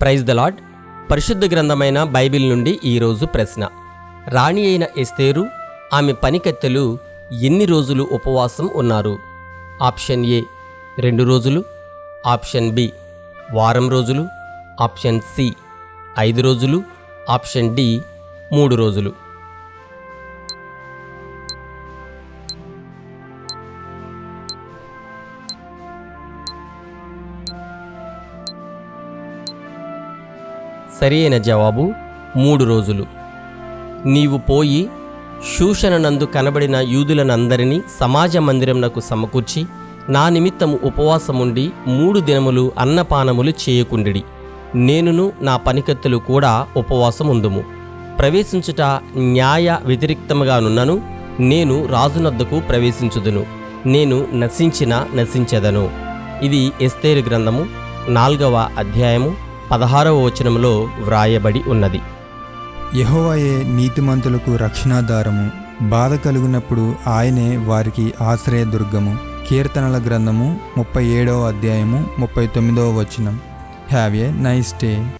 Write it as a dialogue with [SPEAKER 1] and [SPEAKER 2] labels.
[SPEAKER 1] Praise the lord పరిశుద్ధ గ్రంథమైన Bible నుండి ఈరోజు ప్రశ్న. రాణి అయిన ఎస్తేరు ఆమె పనికత్తెలు ఎన్ని రోజులు ఉపవాసం ఉన్నారు? ఆప్షన్ ఏ రెండు రోజులు. ఆప్షన్ బి వారం రోజులు. ఆప్షన్ సి ఐదు రోజులు. ఆప్షన్ డి మూడు రోజులు. సరియైన జవాబు మూడు రోజులు. నీవు పోయి శూషణనందు కనబడిన యూదులనందరినీ సమాజ మందిరంనకు సమకూర్చి నా నిమిత్తము ఉపవాసముండి మూడు దినములు అన్నపానములు చేయకుండిడి. నేనును నా పనికత్తులు కూడా ఉపవాసముందుము. ప్రవేశించుట న్యాయ వ్యతిరిక్తముగానున్నను నేను రాజునద్దకు ప్రవేశించుదును. నేను నశించిన నశించెదను. ఇది ఎస్తేరు గ్రంథము నాల్గవ అధ్యాయము పదహారవ వచనంలో వ్రాయబడి ఉన్నది.
[SPEAKER 2] యహోవాయే నీతిమంతులకు రక్షణాధారము బాధ కలిగినప్పుడు ఆయనే వారికి ఆశ్రయదుర్గము. కీర్తనల గ్రంథము ముప్పై ఏడవ అధ్యాయము ముప్పై తొమ్మిదవ వచనం. Have a nice day